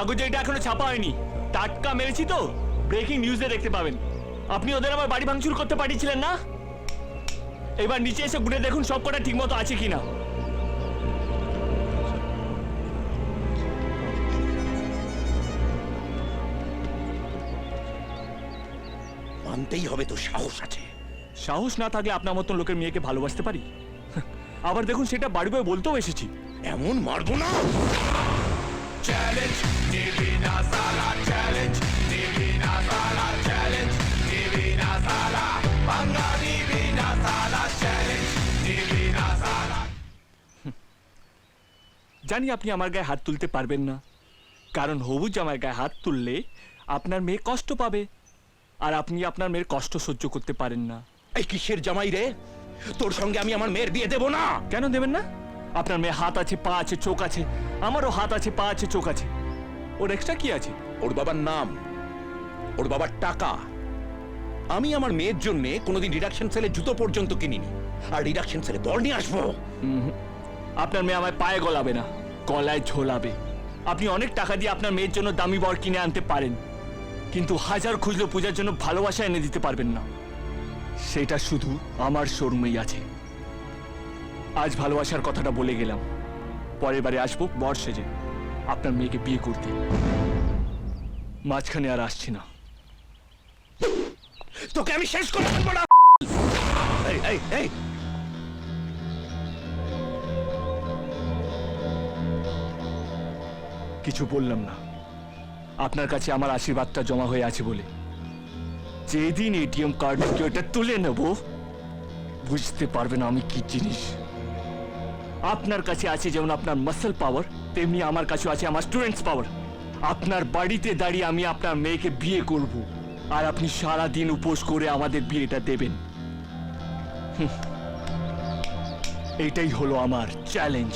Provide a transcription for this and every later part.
কাগজে এটা এখনও ছাপা হয়নি। টাটকা মেরেছি তো ব্রেকিং নিউজে দেখতে পাবেন। আপনি ওদের আমার বাড়ি ভাঙচুর করতে পাঠিয়েছিলেন না? এবার নিচে এসে ঘুরে দেখুন সব কটা ঠিকমতো আছে কিনা। মানতেই হবে তো সাহস আছে। সাহস না থাকলে আপনার মতন লোকের মেয়েকে ভালোবাসতে পারি? আবার দেখুন সেটা বাড়ি বয়ে বলতেও এসেছি। এমন মারবো না। জানি আপনি আমার গায়ে হাত তুলতে পারবেন না। কারণ হবু জামার গায়ে হাত তুললে আপনার মেয়ে কষ্ট পাবে আর আপনি আপনার মেয়ের কষ্ট সহ্য করতে পারেন না। এই কিসের জামাই রে? তোর সঙ্গে আমি আমার মেয়ের বিয়ে দেব না। কেন দেবেন না? আপনার মেয়ে হাত আছে পা আছে চোখ আছে। আমারও হাত আছে পা আছে চোখ আছে। ওর এক্সট্রা কি আছে? ওর বাবার নাম, ওর বাবার টাকা। আমি আমার মেয়ের জন্য কোনোদিন রিডাকশন সেলে জুতো পর্যন্ত কিনিনি। আর রিডাকশন সেলে বল নিয়ে আসব। আপনার মেয়ে আমায় পায়ে গলাবে না, গলায় ঝোলাবে। আপনি অনেক টাকা দিয়ে আপনার মেয়ের জন্য দামি বর কিনে আনতে পারেন। কিন্তু হাজার খুঁজলো পূজার জন্য ভালোবাসা এনে দিতে পারবেন না। সেটা শুধু আমার শোরুমেই আছে। আজ ভালোবাসার কথাটা বলে গেলাম। পরের বারে আসব বর সেজে। আপনার মেয়েকে বিয়ে করতে। মাঝখানে আর আসছি না। তোকে আমি শেষ করে ফেলব না। এই এই এই। কিছু বললাম না। আপনার কাছে আমার আশীর্বাদটা জমা হয়ে আছে বলে। যেদিন এটিএম কার্ড থেকে ওটা তুলে নেব বুঝতে পারবেন আমি কি জিনিস। আপনার কাছে আছে যেমন আপনার মাসেল পাওয়ার তেমনি আমার কাছে আছে আমার স্টুডেন্টস পাওয়ার আপনার বাড়িতে দাঁড়িয়ে আমি আপনার মেয়েকে বিয়ে করব। আর আপনি সারা দিন উপোস করে আমাদের বিয়েটা দেবেন। হুঁ। এইটাই হলো আমার চ্যালেঞ্জ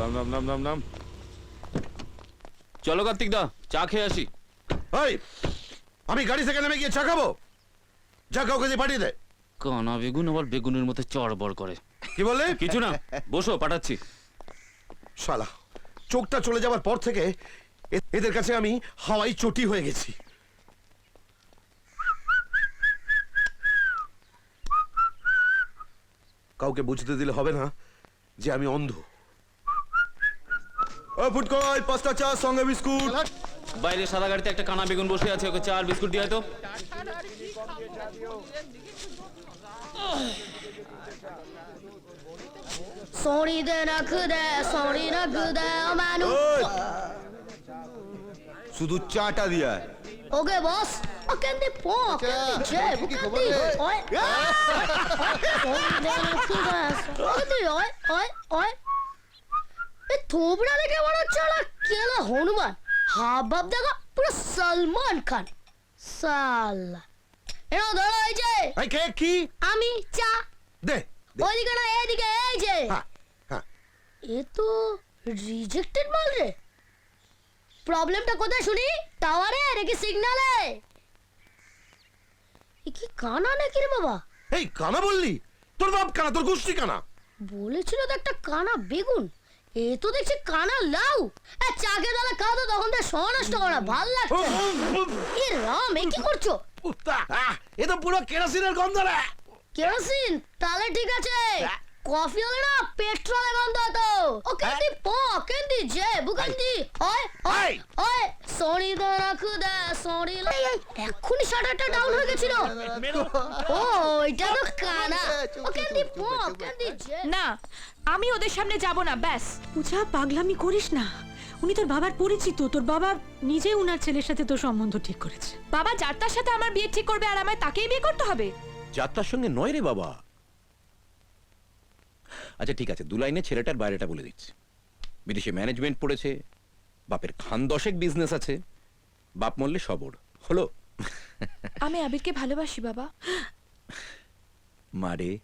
নাম নাম নাম নাম নাম। চলো কার্তিক দা চা খেয়ে আসি। আমি গাড়ি থেকে নেমে গিয়ে চা খাব? যা কাউকে দিয়ে পাঠিয়ে দে। কানা বেগুন আবার বেগুনের মতো চড়বড় করে। কি বললে? কিছু না বসো পাঠাচ্ছি। শালা চোখটা চলে যাওয়ার পর থেকে এদের কাছে আমি হাওয়াই চটি হয়ে গেছি। কাউকে বুঝতে দিলে হবে না যে আমি অন্ধ। ও ফুটকই পাঁচটা চা সঙ্গে বিস্কুট। বাইরে সাদা গাড়িতে একটা কানা বেগুন বসে আছে ওকে চার বিস্কুট দিয়ে তো সরি দে রাখ দে সরি রাখ দে মানু শুধু চাটা দিয়া ওকে বস ওকে দে পো যে ওখান দে ওই ওই ওই ওই এ থোবড়া দেখে বড় চড়া কেলা হনুমান হাব ভাব দেখো পুরো সলমান খান। সাল্লা। এরা ধরো এই যে এই কে কি? আমি চা। দে। ওইদিকে না এইদিকে এই যে। এ তো রিজেক্টেড মাল রে। প্রবলেমটা কোথায় শুনি? টাওয়ারে নাকি সিগনালে এ কি কানা নাকি রে বাবা? এই কানা বললি? তোর বাপ কানা তোর গোষ্ঠী কানা। বলেছিল তো একটা কানা বেগুন। এ তো দেখছি কানা লাউ। চাকে দালা খাও তো তখন তো সনষ্ট করা ভালো লাগছে। এ রাম এ কি করছ? এ তো পুরো কেরোসিনের গন্ধ রে। কেরোসিন? তাহলে ঠিক আছে। কফি হলে না পেট্রোলে গন্ধ হতো ও কেন্দি পো কেন্দি জে বুকেন্দি। ওই ওই ওই সরি তো রাখু দে সরি এক্ষুনি শাটারটা ডাউন হয়ে গেছিল। ও এটা তো কানা। ও কেন্দি পো কেন্দি জে না আমি ওদের সামনে যাব না ব্যাস। পূজা পাগলামি করিস না। উনি তোর বাবার পরিচিত তোর বাবা নিজে উনার ছেলের সাথে তোর সম্বন্ধ ঠিক করেছে। বাবা যার তার সাথে আমার বিয়ে ঠিক করবে আর আমায় তাকেই বিয়ে করতে হবে? যাত্রার সঙ্গে নয় রে বাবা। আচ্ছা ঠিক আছে দু লাইনে ছেলেটার বাইরেটা বলে দিচ্ছি। বিদেশে ম্যানেজমেন্ট পড়েছে বাপের খান দশেক বিজনেস আছে বাপ মরলে সবর হলো? আমি আবিরকে ভালোবাসি বাবা। মারে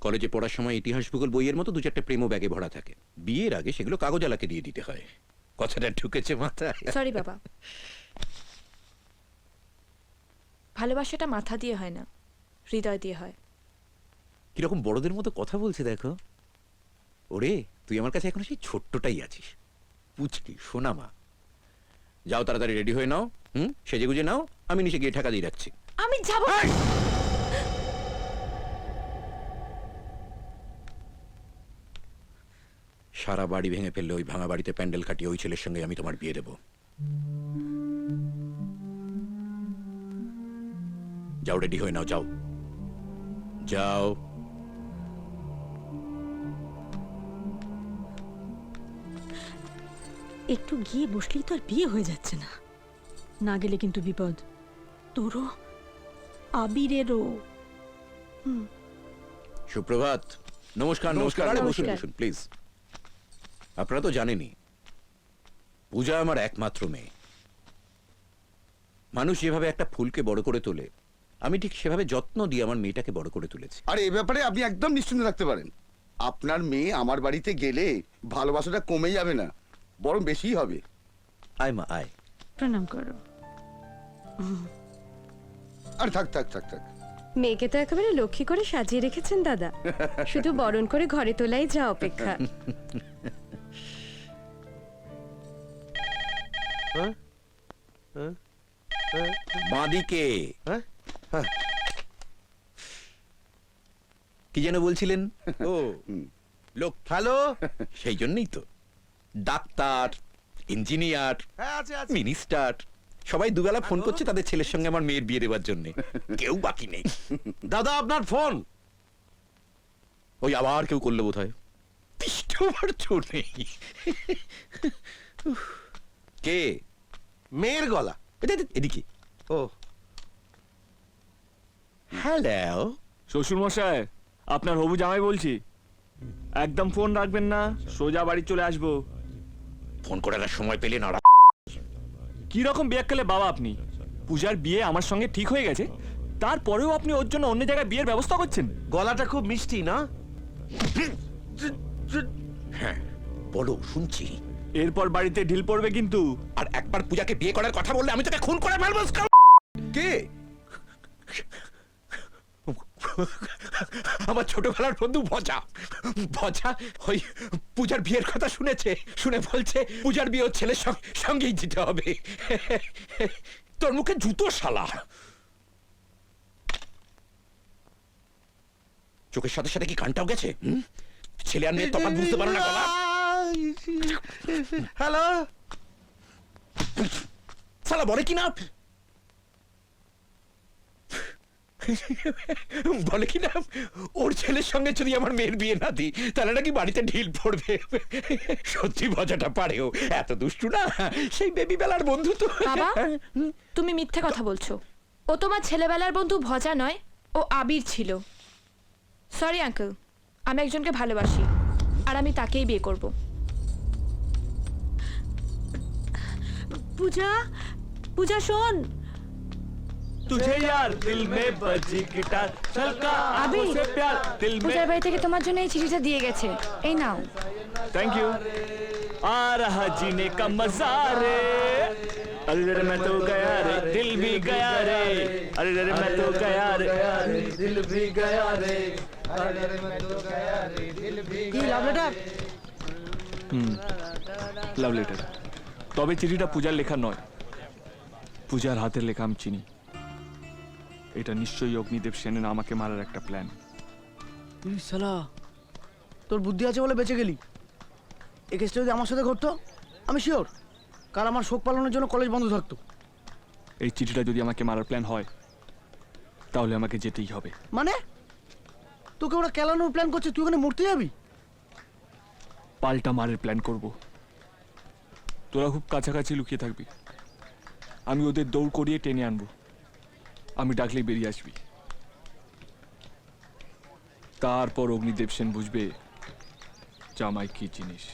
কলেজে পড়ার সময় ইতিহাস ভূগোল বইয়ের মতো দু চারটে প্রেমও ব্যাগে ভরা থাকে। বিয়ের আগে সেগুলো কাগজালাকে দিয়ে দিতে হয়। কথাটা ঢুকেছে মাথায়। সরি বাবা। ভালোবাসাটা মাথা দিয়ে হয় না হৃদয় দিয়ে হয়। কীরকম বড়দের মতো কথা বলছে দেখো। ওরে তুই আমার কাছে এখন সেই ছোট্টটাই আছিস। পুচকি সোনামা। যাও তাড়াতাড়ি রেডি হয়ে নাও হুম? সেজে গুজে নাও আমি নিচে গিয়ে ঠাকা দিয়ে রাখছি আমি যাব। সারা বাড়ি ভেঙে ফেললে ওই ভাঙা বাড়িতে প্যান্ডেল কাটিয়ে ওই ছেলের সঙ্গে আমি তোমার বিয়ে দেব। যাও রেডি হয়ে নাও যাও। যাও। একটু গিয়ে বসলেই তো আর বিয়ে হয়ে যাচ্ছে না। না গেলে কিন্তু বিপদ। তোরও? আবিরেরও? সুপ্রভাত। নমস্কার নমস্কার। আরে বসুন বসুন প্লিজ আপনারা তো জানেনই পূজা আমার একমাত্র মেয়ে। মানুষ যেভাবে একটা ফুলকে বড় করে তোলে আমি ঠিক সেভাবে যত্ন দিয়ে আমার মেয়েটাকে বড় করে তুলেছি। আর এ ব্যাপারে আপনি একদম নিশ্চিন্ত থাকতে পারেন। আপনার মেয়ে আমার বাড়িতে গেলে ভালোবাসাটা কমে যাবে না। বরং বেশিই হবে। আয় মা আয়। প্রণাম করো। আর থাক থাক থাক থাক। মেয়েকে তো একেবারে লক্ষ্মী করে সাজিয়ে রেখেছেন দাদা। শুধু বরণ করে ঘরে তোলাই যা অপেক্ষা। বাঁদিকে। হ্যাঁ? হ্যাঁ। কি যেন বলছিলেন? ও লোক ভালো সেই জন্যই তো। ডাক্তার ইঞ্জিনিয়ার হ্যাঁ মিনিস্টার সবাই দুবেলা ফোন করছে তাদের ছেলের সঙ্গে আমার মেয়ের বিয়ে দেওয়ার জন্য। কেউ বাকি নেই। দাদা আপনার ফোন! ওই আবার কেউ করলে বোধ হয় তিষ্ঠবার চোর নেই। কে? মেয়ের গলা। এদিকে। ও। হ্যালো। শ্বশুর মশাই আপনার হবু জামাই বলছি। একদম ফোন রাখবেন না সোজা বাড়ি চলে আসব। ফোন করার আর সময় পেলে না কি রকম বিয়াক্কালে বাবা আপনি? পূজার বিয়ে আমার সঙ্গে ঠিক হয়ে গেছে তারপরেও আপনি ওর জন্য অন্য জায়গায় বিয়ের ব্যবস্থা করছেন? গলাটা খুব মিষ্টি না? হ্যাঁ বলো শুনছি। এরপর বাড়িতে ঢিল পড়বে কিন্তু। আর একবার পূজাকে বিয়ে করার কথা বললে আমি তোকে খুন করে স্কাউট। কে? আমার ছোটবেলার বন্ধু ভজা ভজা ওই পূজার বিয়ের কথা শুনেছে শুনে বলছে পূজার বিয়ে ছেলের সঙ্গে সঙ্গেই যেতে হবে তোর মুখে জুতো শালা চোখের সাথে সাথে কি কানটাও গেছে ছেলে আর মেয়ে তফাৎ বুঝতে পারো না হ্যালো সালা বলে কি না বলে কি না? ওর ছেলের সঙ্গে যদি আমার মেয়ের বিয়ে না দিই তাহলে নাকি বাড়িতে ঢিল পড়বে। সত্যি মজাটা পারেও। এত দুষ্টু না? সেই বেবি বেলার বন্ধু তো। বাবা তুমি মিথ্যে কথা বলছো। ও তোমার ছেলেবেলার বন্ধু ভজা নয় ও আবির ছিল। সরি আঙ্কেল আমি একজনকে ভালোবাসি আর আমি তাকেই বিয়ে করব। পূজা পূজা শোন। तुझे यार दिल में बजी गिटार छलका आंखों से प्यार दिल में পূজার বাড়ি থেকে তোমার জন্য এই চিঠিটা দিয়ে গেছে এই নাও थैंक यू आ रहा जीने का मजा रे अरे रे मैं तो गया रे दिल भी गया रे अरे रे मैं तो गया रे दिल भी गया रे কি লাভ লেটার লাভ লেটার তবে চিঠিটা পূজার লেখা নয় পূজার হাতের লেখা আমি চিনি এটা নিশ্চয়ই অগ্নিদেব সেনের আমাকে মারার একটা প্ল্যান তুই শালা তোর বুদ্ধি আছে বলে বেঁচে গেলি। এ কেসটা যদি আমার সাথে ঘটতো আমি শিওর কাল আমার শোক পালনের জন্য কলেজ বন্ধ থাকতো। এই চিঠিটা যদি আমাকে মারার প্ল্যান হয় তাহলে আমাকে যেতেই হবে। মানে? তোকে ওরা কেলানোর প্ল্যান করছে তুই ওখানে মরতে যাবি? পাল্টা মারের প্ল্যান করব। তোরা খুব কাছাকাছি লুকিয়ে থাকবি। আমি ওদের দৌড় করিয়ে টেনে আনব। আমি ডাকলেই বেরিয়ে আসবি। তারপর অগ্নিদেব সেন বুঝবে জামাই কি জিনিস।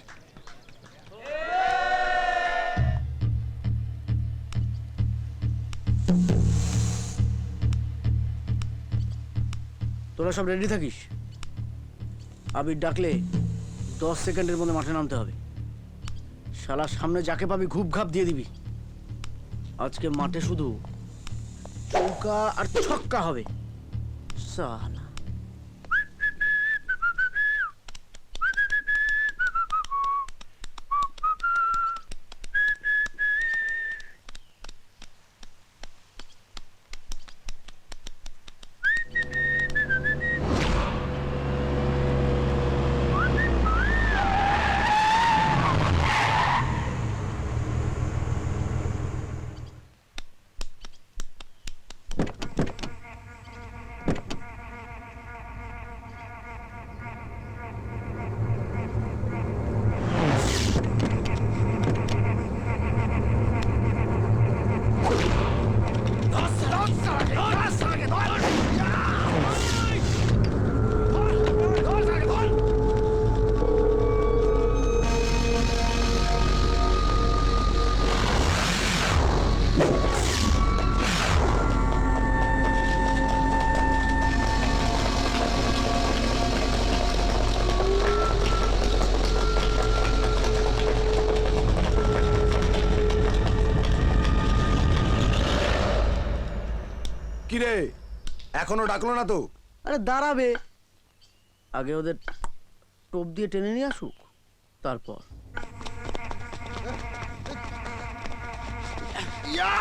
তোরা সব রেডি থাকিস? আবির ডাকলে দশ সেকেন্ডের মধ্যে মাঠে নামতে হবে। শালার সামনে যাকে পাবি ঘুপ ঘাপ দিয়ে দিবি। আজকে মাঠে শুধু চৌকা আর ছক্কা হবে। সালা এখনও ডাকলো না তো। আরে দাঁড়াবে। আগে ওদের টোপ দিয়ে টেনে নিয়ে আসুক তারপর। ইয়া!